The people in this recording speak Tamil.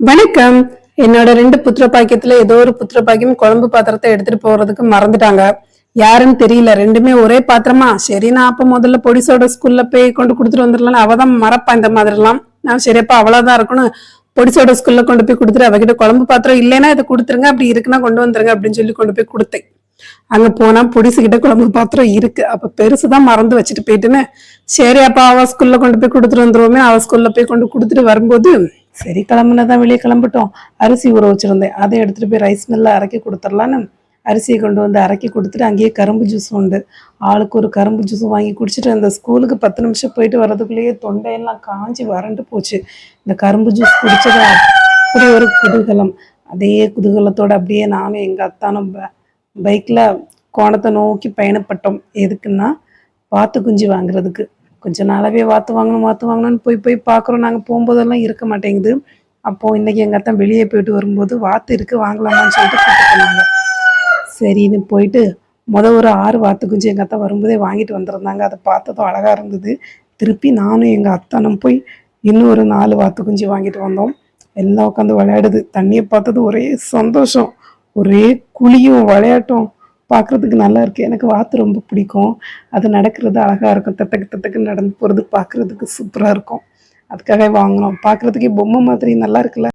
வணக்கம். என்னோட ரெண்டு புத்திர பாக்கியத்துல ஏதோ ஒரு புத்திர பாக்கியம் குழம்பு பாத்திரத்தை எடுத்துட்டு போறதுக்கு மறந்துட்டாங்க. யாருன்னு தெரியல. ரெண்டுமே ஒரே பாத்திரமா? சரி நான் அப்ப முதல்ல பொடிசோட ஸ்கூல்ல போய் கொண்டு கொடுத்துட்டு வந்துடலாம் அவதான் மறப்பா இந்த மாதிரிலாம். நான் சரிப்பா அவ்வளவுதான் இருக்கணும். பொடிசோட ஸ்கூல்ல கொண்டு போய் கொடுத்துரு. அவகிட்ட குழம்பு பாத்திரம் இல்லைன்னா இதை கொடுத்துருங்க. அப்படி இருக்குன்னா கொண்டு வந்துருங்க அப்படின்னு சொல்லி கொண்டு போய் கொடுத்தேன். அங்க போனா பொடிசுகிட்ட குழம்பு பாத்திரம் இருக்கு. அப்ப பெருசுதான் மறந்து வச்சுட்டு போயிட்டுன்னு சரி அப்ப அவ ஸ்கூல்ல கொண்டு போய் கொடுத்துட்டு வந்துருவோமே. அவ ஸ்கூல்ல போய் கொண்டு கொடுத்துட்டு வரும்போது சரி கிளம்புனதான் வெளியே கிளம்பிட்டோம். அரிசி ஊற வச்சுருந்தேன். அதை எடுத்துகிட்டு போய் ரைஸ் மில்ல அரைக்கி கொடுத்துடலான்னு அரிசியை கொண்டு வந்து அரைக்கி கொடுத்துட்டு அங்கேயே கரும்பு ஜூஸ் உண்டு. ஆளுக்கு ஒரு கரும்பு ஜூஸ் வாங்கி குடிச்சிட்டு அந்த ஸ்கூலுக்கு பத்து நிமிஷம் போயிட்டு வர்றதுக்குள்ளேயே தொண்டையெல்லாம் காஞ்சி வறண்டு போச்சு. இந்த கரும்பு ஜூஸ் குடிச்சது அப்படி ஒரு குதூகலம். அதே குதூகலத்தோடு அப்படியே நானும் எங்கள் அத்தானும் ப- கோணத்தை நோக்கி பயணப்பட்டோம். எதுக்குன்னா பாத்து குஞ்சு வாங்குறதுக்கு. கொஞ்ச நாளாகவே வாத்து வாங்கணும் வாத்து வாங்கணும்னு போய் போய் பார்க்குறோம் நாங்கள் போகும்போதெல்லாம் இருக்க மாட்டேங்குது. அப்போது இன்றைக்கி எங்கள் அத்தான் வெளியே போயிட்டு வரும்போது வாத்து இருக்கு வாங்கலாமான்னு சொல்லிட்டு கூப்பிட்டு சரின்னு போயிட்டு மொதல் ஒரு ஆறு வாத்து குஞ்சு எங்கள் அத்தை வரும்போதே வாங்கிட்டு வந்திருந்தாங்க. அதை பார்த்ததும் அழகாக இருந்தது. திருப்பி நானும் எங்கள் அத்தானும் போய் இன்னும் ஒரு நாலு வாத்து குஞ்சு வாங்கிட்டு வந்தோம். எல்லாம் உட்காந்து விளையாடுது. தண்ணியை பார்த்தது ஒரே சந்தோஷம். ஒரே குழியும் விளையாட்டும். பார்க்குறதுக்கு நல்லா இருக்குது எனக்கு வாத்து ரொம்ப பிடிக்கும். அது நடக்கிறது அழகாக இருக்கும். தத்தக்கு தத்தக்கு நடந்து போகிறது பார்க்குறதுக்கு சூப்பராக இருக்கும். அதுக்காக வாங்கினோம் பார்க்குறதுக்கே பொம்மை மாதிரி நல்லா இருக்குல்ல?